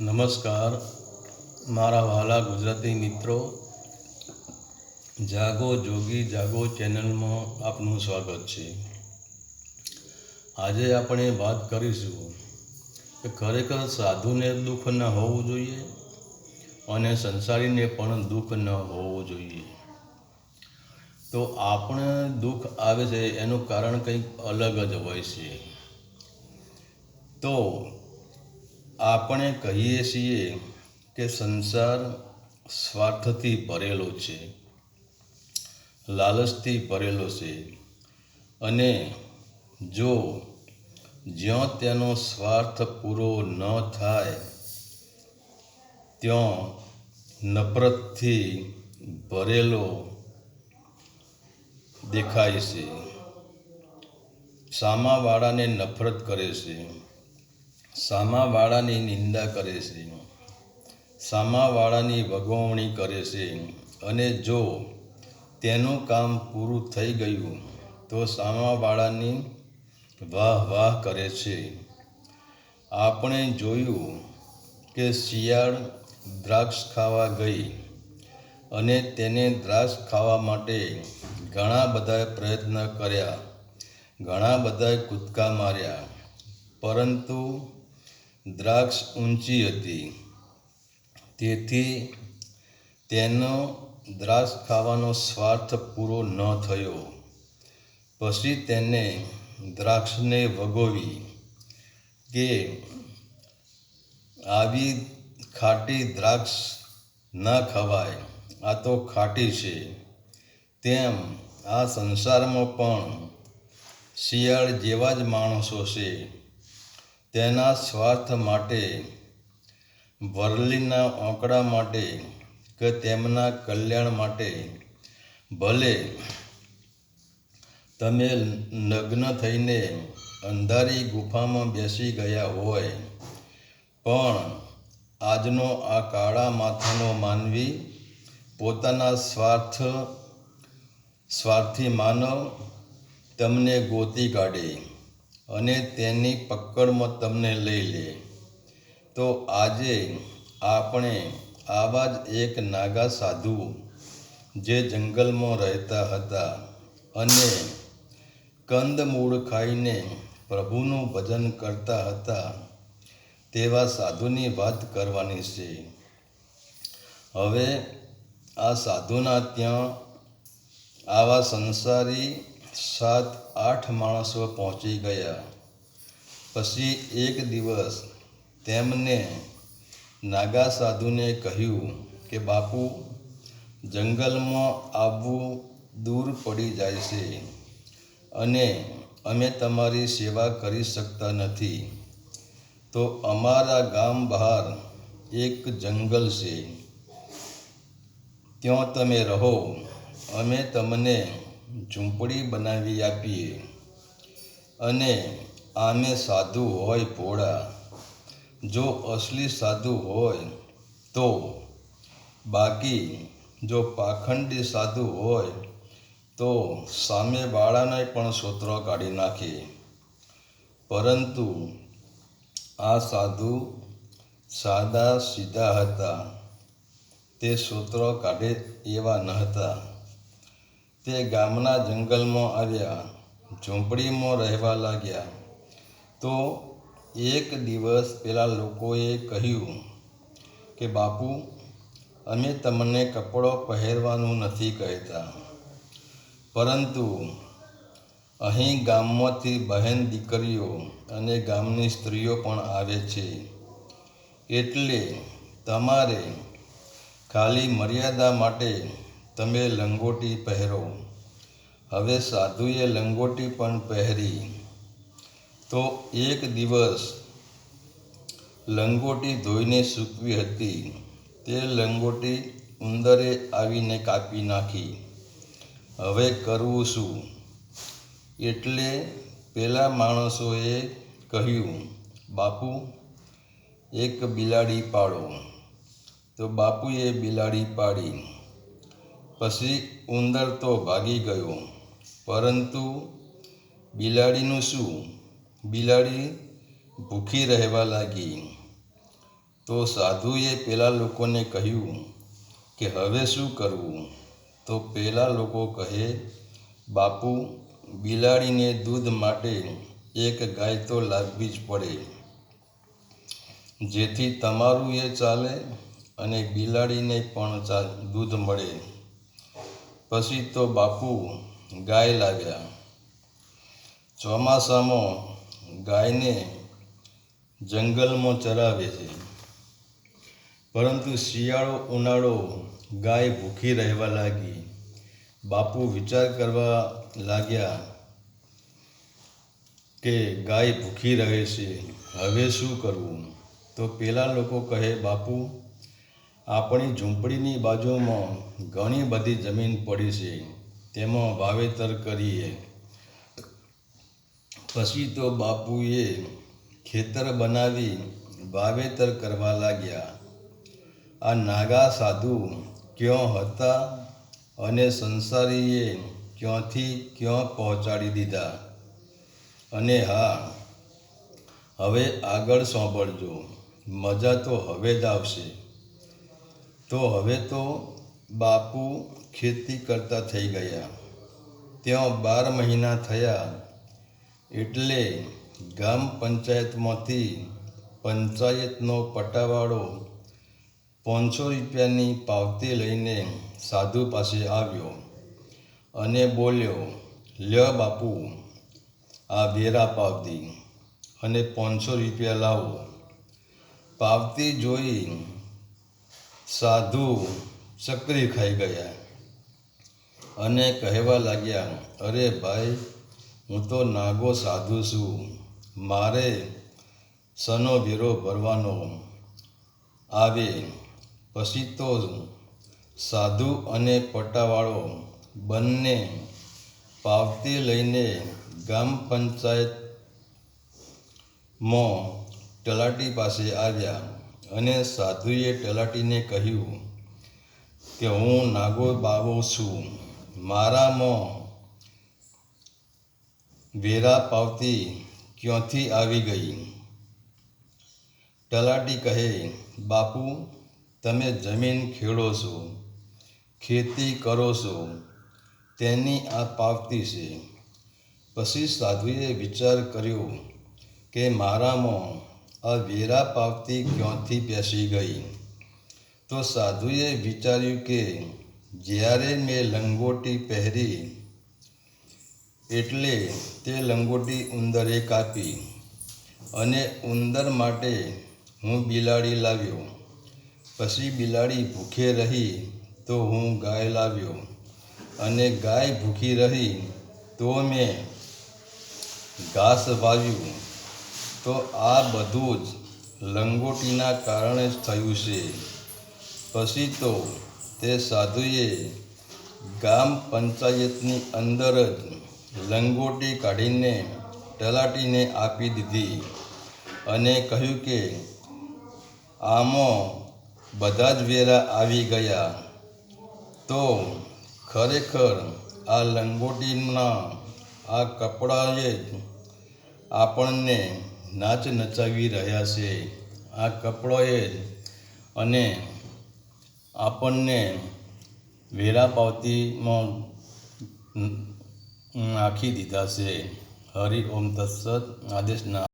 નમસ્કાર. મારા વહાલા ગુજરાતી મિત્રો, જાગો જોગી જાગો ચેનલમાં આપનું સ્વાગત છે. આજે આપણે વાત કરીશું કે ખરેખર સાધુને દુઃખ ન હોવું જોઈએ અને સંસારીને પણ દુઃખ ન હોવું જોઈએ. તો આપણે દુઃખ આવે છે એનું કારણ કંઈક અલગ જ હોય છે. તો આપણે કહીએ છીએ કે સંસાર સ્વાર્થથી ભરેલો છે, લાલચથી ભરેલો છે અને જો જ્યાં તેનો સ્વાર્થ પૂરો ન થાય, ત્યાં નફરતથી ભરેલો દેખાય છે. સામાવાળાને નફરત કરે છે. સામાવાળાની નિંદા કરે છે. સામાવાળાની વગવણી કરે છે. અને જો તેનું કામ પૂરું થઈ ગયું, તો સામાવાળાની વાહ વાહ કરે છે. આપણે જોયું કે શિયાળ દ્રાક્ષ ખાવા ગઈ અને તેને દ્રાક્ષ ખાવા માટે ઘણા બધા પ્રયત્ન કર્યા, ઘણા બધા કૂદકા માર્યા. પરંતુ દ્રાક્ષ ઊંચી હતી. તેથી તેનો દ્રાક્ષ ખાવાનો સ્વાર્થ પૂરો ન થયો. પછી તેને દ્રાક્ષને વગોવી કે આવી ખાટી દ્રાક્ષ ન ખવાય, આ તો ખાટી છે. તેમ આ સંસારમાં પણ શિયાળ જેવા જ માણસો છે. તેના સ્વાર્થ માટે, વરલીના આંકડા માટે કે તેમના કલ્યાણ માટે, ભલે તમે નગ્ન થઈને અંધારી ગુફામાં બેસી ગયા હોય, પણ આજનો આ કાળા માથાનો માનવી પોતાના સ્વાર્થ, સ્વાર્થી માનવ તમને ગોતી કાઢે. અને તેની પકડમાં તમને લઈ લે. તો આજે આપણે આવા જ એક નાગા સાધુ જે જંગલમાં રહેતા હતા અને કંદમૂળ ખાઈને પ્રભુનું ભજન કરતા હતા તેવા સાધુની વાત કરવાની છે. હવે આ સાધુના ત્યાં આવા સંસારી સાત આઠ માણસો પહોંચી ગયા. પછી એક દિવસ તેમને નાગા સાધુને કહ્યું કે, બાપુ, જંગલમાં આવવું દૂર પડી જાય છે અને અમે તમારી સેવા કરી શકતા નથી. તો અમારા ગામ બહાર એક જંગલ છે. ત્યાં તમે રહો. અમે તમને ઝૂંપડી બનાવી આપીએ. અને આમે સાધુ હોય ભોળા. જો અસલી સાધુ હોય તો બાકી જો પાખંડી સાધુ હોય તો સામે બાળાને પણ સૂત્રો કાઢી નાખે. પરંતુ આ સાધુ સાદા સીધા હતા. તે સૂત્રો કાઢે એવા ન હતા. તે ગામના જંગલમાં આવ્યા, ઝૂંપડીમાં રહેવા લાગ્યા. તો એક દિવસ પેલા લોકોએ કહ્યું કે, બાપુ, અમે તમને કપડો પહેરવાનું નથી કહેતા. પરંતુ અહીં ગામમાંથી બહેન દીકરીઓ અને ગામની સ્ત્રીઓ પણ આવે છે. એટલે તમારે ખાલી મર્યાદા માટે તમે લંગોટી પહેરો. હવે સાધુએ લંગોટી પણ પહેરી. તો એક દિવસ લંગોટી ધોઈને સૂકવી હતી. તે લંગોટી ઉંદરે આવીને કાપી નાખી. હવે કરવું શું? એટલે પેલા માણસોએ કહ્યું, બાપુ, એક બિલાડી પાડો. તો બાપુએ બિલાડી પાડી. પછી ઉંદર તો ભાગી ગયો. પરંતુ બિલાડીનું શું? બિલાડી ભૂખી રહેવા લાગી. તો સાધુએ પેલા લોકોને કહ્યું કે, હવે શું કરવું? તો પેલા લોકો કહે, બાપુ, બિલાડીને દૂધ માટે એક ગાય તો લાવવી જ પડે. જેથી તમારું એ ચાલે અને બિલાડીને પણ દૂધ મળે. પછી તો બાપુ ગાય લાગ્યા. ચોમાસામાં ગાયને જંગલમાં ચરાવે છે. પરંતુ શિયાળો ઉનાળો ગાય ભૂખી રહેવા લાગી. બાપુ વિચાર કરવા લાગ્યા કે ગાય ભૂખી રહે છે. હવે શું કરવું? તો પેલા લોકો કહે, બાપુ, આપણી ઝૂંપડીની બાજુમાં ઘણી બધી જમીન પડી છે. તેમાં વાવેતર કરીએ. પછી તો બાપુએ ખેતર બનાવી વાવેતર કરવા લાગ્યા. આ નાગા સાધુ ક્યાં હતા અને સંસારીએ ક્યાંથી ક્યાં પહોંચાડી દીધા? અને હા, હવે આગળ સાંભળજો. મજા તો હવે જ આવશે. તો હવે તો બાપુ ખેતી કરતા થઈ ગયા. ત્યાં બાર મહિના થયા એટલે ગામ પંચાયતમાંથી પંચાયતનો પટાવાળો પાંચસો રૂપિયાની પાવતી લઈને સાધુ પાસે આવ્યો અને બોલ્યો, લ્યો બાપુ, આ વેરા પાવતી અને પાંચસો રૂપિયા લાવો. પાવતી જોઈ સાધુ ચકરી ખાઈ ગયા. અને કહેવા લાગ્યા, અરે ભાઈ, હું તો નાગો સાધુ છું. મારે સનો વેરો ભરવાનો આવે. પછી તો સાધુ અને પટ્ટાવાળો બંને પાવતી લઈને ગામ પંચાયતમાં તલાટી પાસે આવ્યા. અને સાધુએ તલાટીને કહ્યું કે હું નાગો બાવો છું. મારામાં વેરા પાવતી ક્યાંથી આવી ગઈ? તલાટી કહે, બાપુ, તમે જમીન ખેડો છો, ખેતી કરો છો, તેની આ પાવતી છે. પછી સાધુએ વિચાર કર્યો કે મારામાં આ વેરા પાવતી ક્યાંથી બેસી ગઈ? તો સાધુએ વિચાર્યું કે જ્યારે મેં લંગોટી પહેરી, એટલે તે લંગોટી ઉંદરે કાપી અને ઉંદર માટે હું બિલાડી લાવ્યો. પછી બિલાડી ભૂખે રહી તો હું ગાય લાવ્યો અને ગાય ભૂખી રહી તો મેં ઘાસ વાવ્યું. તો આ બધું જ લંગોટીના કારણે જ થયું છે. પછી તો તે સાધુએ ગામ પંચાયતની અંદર જ લંગોટી કાઢીને તલાટીને આપી દીધી અને કહ્યું કે આમાં બધા જ વેરા આવી ગયા. તો ખરેખર આ લંગોટીના આ કપડાએ જ આપણને નાચ નચાવી રહ્યા છે. આ કપડોએ જ અને આપણને વેરા પાવતીમાં નાખી દીધા છે. હરિ ઓમ તત્સત. આદેશના